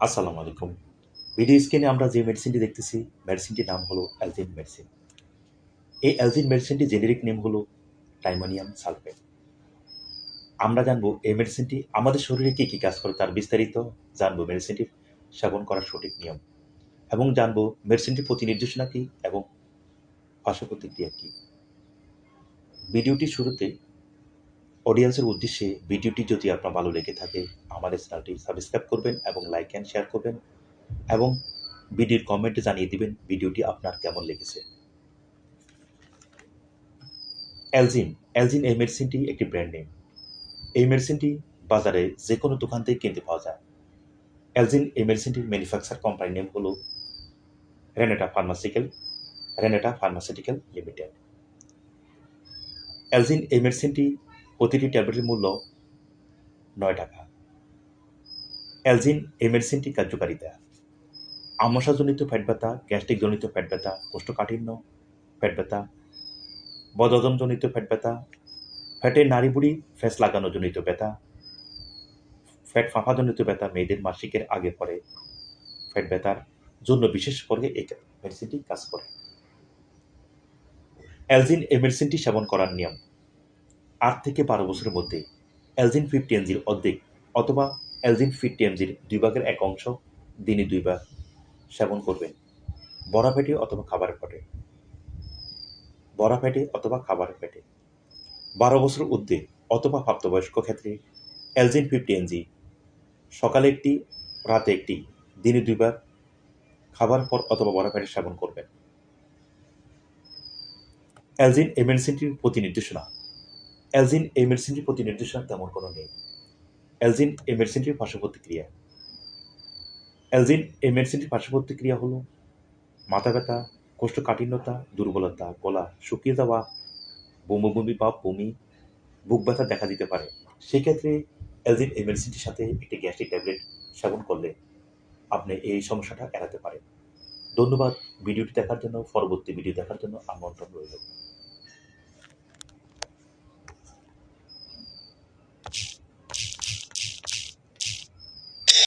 আসসালামু আলাইকুম। ভিডিও স্ক্রিনে আমরা যে মেডিসিনটি দেখতেছি মেডিসিনটির নাম হলো অ্যালজিন মেডিসিন এই অ্যালজিন মেডিসিনটি জেনেরিক নেম হলো টাইমানিয়াম সালফেট আমরা জানব এই মেডিসিনটি আমাদের শরীরে কী কী কাজ করে, তার বিস্তারিত জানব মেডিসিনটি সেবন করার সঠিক নিয়ম। এবং জানব মেডিসিনটির প্রতি নির্দেশনা কী এবং পার্শ্ব প্রতিক্রিয়া কী। ভিডিওটি শুরুতে অডিয়েন্সের উদ্দেশ্যে ভিডিওটি যদি আপনার ভালো লেগে থাকে, আমাদের চ্যানেলটি সাবস্ক্রাইব করবেন এবং লাইক অ্যান্ড শেয়ার করবেন এবং ভিডিওর কমেন্টে জানিয়ে দিবেন ভিডিওটি আপনার কেমন লেগেছে। এলজিন এলজিন এই মেডিসিনটি একটি ব্র্যান্ড নেম এই মেডিসিনটি বাজারে যে কোনো দোকান থেকে কিনতে পাওয়া যায়। অ্যালজিন এই মেডিসিনটির ম্যানুফ্যাকচার কোম্পানির নেম হলো Renata pharmaceutical Renata pharmaceutical limited Algin এই মেডিসিনটি প্রতিটি ট্যাবলেটের মূল্য নয় টাকা। অ্যালজিন এই মেডিসিনটি কার্যকারিতা। আমশাজনিত ফ্যাট ব্যথা গ্যাস্ট্রিকজনিত ফ্যাট ব্যথা, কোষ্ঠকাঠিন্য ফ্যাট ব্যথা, বদহজমজনিত ফ্যাট ব্যথা, ফ্যাটের নাড়ি বুড়ি ফ্যাস লাগানো জনিত ব্যথা, ফ্যাট ফাঁফাজনিত ব্যথা মেয়েদের মাসিকের আগে পরে ফ্যাট ব্যথার জন্য বিশেষ করে এই মেডিসিনটি কাজ করে। অ্যালজিন এই মেডিসিনটি সেবন করার নিয়ম। আট থেকে বারো বছরের মধ্যে অ্যালজিন ফিফটি এনজির অর্ধেক অথবা অ্যালজিন ফিফটি এমজির দুই ভাগের এক অংশ দিনে দুইবার সেবন করবেন। বড়া পেটে অথবা খাবারের পেটে। বড়া পেটে অথবা খাবারের পেটে। বারো বছর ঊর্ধ্বে অথবা প্রাপ্তবয়স্ক ক্ষেত্রে অ্যালজিন ফিফটি এনজি সকালে একটি, রাতে একটি, দিনে দুইবার খাবার পর অথবা বড়া পেটে সেবন করবেন। অ্যালজিন এই মেডিসিনটির প্রতি নির্দেশনা অ্যালজিন এই মেডিসিনটির প্রতি নির্দেশনা তেমন কোনো নেই। অ্যালজিন এই মেডিসিনটির পার্শ্ব প্রতিক্রিয়া। অ্যালজিন এই মেডিসিনটির পার্শ্ব প্রতিক্রিয়া হলো মাথা ব্যথা কোষ্ঠকাঠিন্যতা, দুর্বলতা, গলা শুকিয়ে যাওয়া বমি বা বমি, বুক ব্যথা দেখা দিতে পারে। সেক্ষেত্রে অ্যালজিন এই মেডিসিনটির সাথে একটি গ্যাস্ট্রিক ট্যাবলেট সেবন করলে আপনি এই সমস্যাটা এড়াতে পারেন। ধন্যবাদ। ভিডিওটি দেখার জন্য, পরবর্তী ভিডিও দেখার জন্য আমন্ত্রণ রইল।